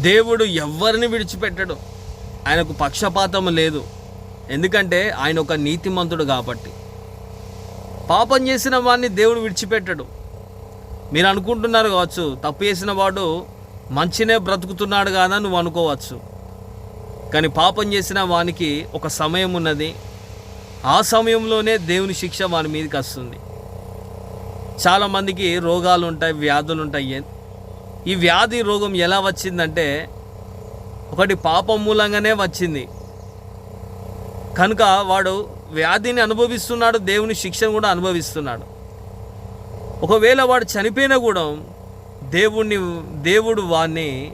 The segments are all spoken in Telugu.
దేవుడు ఎవరిని విడిచిపెట్టడు. ఆయనకు పక్షపాతం లేదు. ఎందుకంటే ఆయన ఒక నీతిమంతుడు కాబట్టి. పాపం చేసిన వాడిని దేవుడు విడిచిపెట్టడు. మీరు అనుకుంటున్నారు కావచ్చు తప్పు చేసిన వాడు మంచినే బ్రతుకుతున్నాడు కాదా నువ్వు అనుకోవచ్చు. కానీ పాపం చేసిన వానికి ఒక సమయం ఉన్నది. ఆ సమయంలోనే దేవుని శిక్ష వాని మీదకి వస్తుంది. చాలామందికి రోగాలు ఉంటాయి వ్యాధులు ఉంటాయి. ఈ వ్యాధి రోగం ఎలా వచ్చిందంటే ఒకటి పాపం మూలంగానే వచ్చింది. కనుక వాడు వ్యాధిని అనుభవిస్తున్నాడు దేవుని శిక్షను కూడా అనుభవిస్తున్నాడు. ఒకవేళ వాడు చనిపోయినా కూడా దేవుణ్ణి దేవుడు వాడిని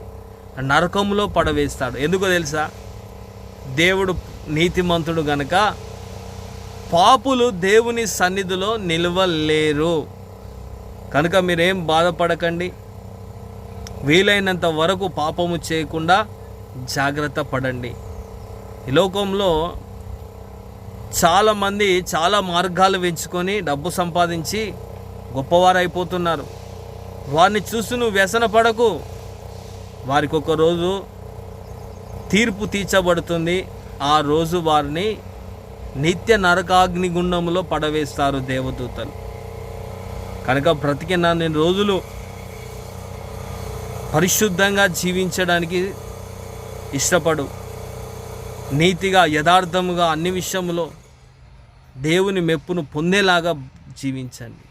నరకంలో పడవేస్తాడు. ఎందుకో తెలుసా? దేవుడు నీతిమంతుడు గనక పాపులు దేవుని సన్నిధిలో నిలవలేరు. కనుక మీరేం బాధపడకండి. వీలైనంత వరకు పాపము చేయకుండా జాగ్రత్త పడండి. ఈ లోకంలో చాలామంది చాలా మార్గాలు పెంచుకొని డబ్బు సంపాదించి గొప్పవారైపోతున్నారు. వారిని చూసి నువ్వు వ్యసన పడకు. వారికి ఒక రోజు తీర్పు తీర్చబడుతుంది. ఆ రోజు వారిని నిత్య నరకాగ్నిగుండంలో పడవేస్తారు దేవదూతలు. కనుక బ్రతికిన నేను రోజులు పరిశుద్ధంగా జీవించడానికి ఇష్టపడు. నీతిగా యథార్థముగా అన్ని విషయంలో దేవుని మెప్పును పొందేలాగా జీవించండి.